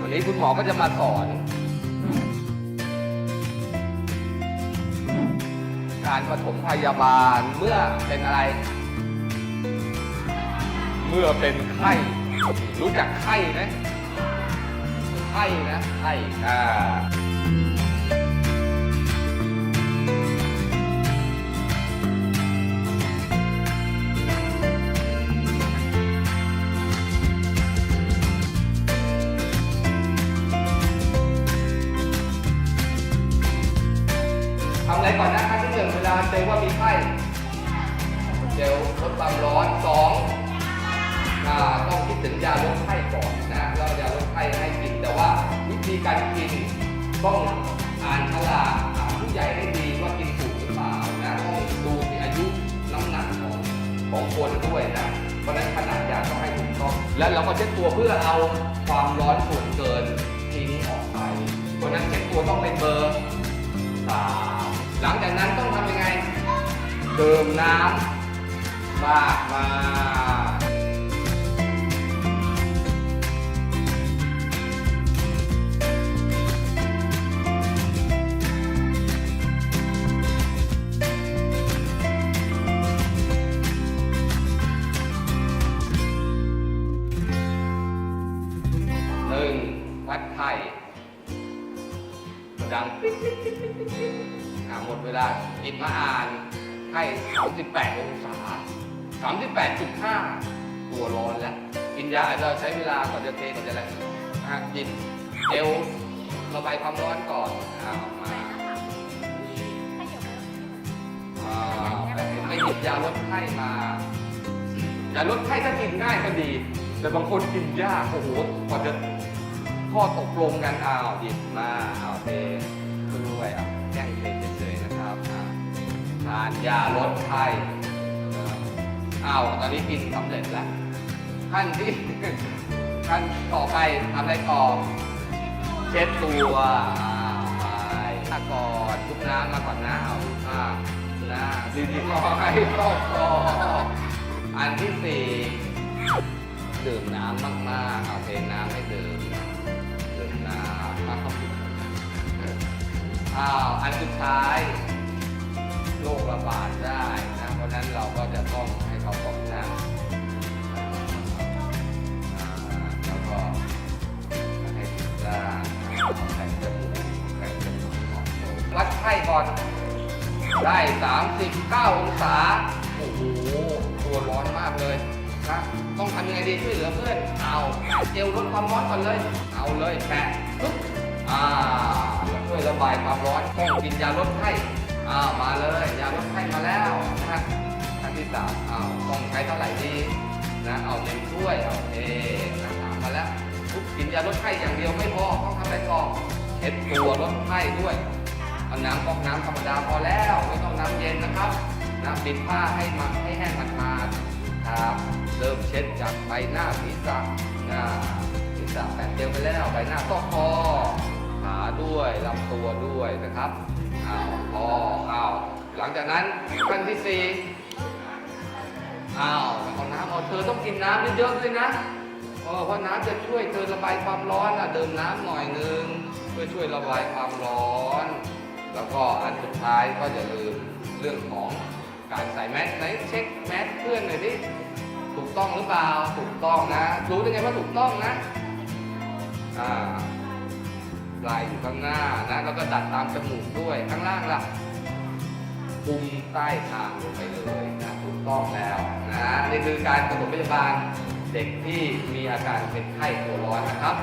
วันนี้คุณหมอก็จะมาสอน การปฐมพยาบาลเมื่อเป็นอะไร เมื่อเป็นไข้ รู้จักไข้ไหมไข้นะไข้อ่า เวลาเจอว่ามีไข้เจลลดความร้อนสองต้องคิดถึงยาลดไข้ก่อนนะแล้วยาลดไข้ให้กิน แต่ว่าวิธีการกินต้องอ่านฉลากถามผู้ใหญ่ให้ดีว่ากินถูกหรือเปล่านะต้องดูที่อายุน้ำหนักของของคนด้วยนะเพราะฉะนั้นขนาดยาต้องให้ถูกต้องและเราก็เช็ดตัวเพื่อเอาความร้อนส่วนเกินทิ้งออกไปเพราะฉะนั้นเช็ดตัวต้องเป็นเบอร์สาม หลังจากนั้นต้องทำยังไงดื่มน้ำมากมาหนึ่งวัดไข้ดัง อ่าหมดเวลาหยิบมาอ่านไข้38 องศา 38.5 ตัวร้อนแล้วกินยาอาจจะใช้เวลาก่อนจะเทก่อนจะอะไรอะหยิบเจลระบายความร้อนก่อนอ่าออกมาอ่าไปหยิบยาลดไข้มา ยาลดไข้ถ้ากินง่ายก็ดี แต่บางคนกินยากโอ้โหกว่าจะข้อตกลงกันอ้าวหยิบมาเอาเทานยาลดไข้อ้าวตอนนี้กินสำเร็จแล้วขั้นที่ขั้นต่อไปทำอะไรต่อเช็ดตัวไปถ้าก่อนทุบน้ำมาก่อนนะเอาอ่านะดีๆก็ให้ครอบคออันที่สี่ดื่มน้ำมากๆเอาเทน้ำให้ดื่มดื่มน้ำอ้าวอันสุดท้าย โรคระบาดได้นะ เพราะนั้นเราก็จะต้องให้เขาตกน้ำอ่าแล้วก็ให้ติดร่าแข่งจมูกแข่งจมูกออกโรควัดไข้ก่อน ได้ 39 องศา โอ้โห ตัวร้อนมากเลยนะต้องทำยังไงดีช่วยเหลือเพื่อน เอาเจลลดความร้อนก่อนเลย เอาเลยแปะปึ๊บอ่าช่วยระบายความร้อนต้องกินยาลดไข้ ต้องทำอะไรต่อเช็ดตัวลดไข้ด้วยเอาน้ำก๊อกน้ำธรรมดาพอแล้วไม่ต้องน้ำเย็นนะครับ น้ำปิดผ้าให้มันให้แห้งมันมาดๆครับเริ่มเช็ดจากใบหน้าศีรษะหน้าศีรษะแปะเจลไปแล้วใบหน้าก็คอขาด้วยลำตัวด้วยนะครับอ้าวพออ้าวหลังจากนั้นขั้นที่สี่อ้าวเอาน้ำเอาเธอต้องกินน้ำเยอะๆด้วยนะเออเพราะน้ำจะช่วยเธอระบายความร้อนอะดื่มน้ำหน่อยนึงเพื่อช่วยระบายความร้อน แล้วก็อันสุดท้ายก็อย่าลืมเรื่องของการใส่แมสไหนเช็คแมสเพื่อนหน่อยดิถูกต้องหรือเปล่าถูกต้องนะ รู้ได้ไงว่าถูกต้องนะอ่าลายอยู่ข้างหน้านะแล้วก็ดัดตามจมูกด้วยข้างล่างล่ะปุมใต้คางลงไปเลยนะถูกต้องแล้วนะนี่คือการปฐมพยาบาล เด็กที่มีอาการเป็นไข้ตัวร้อนนะครับ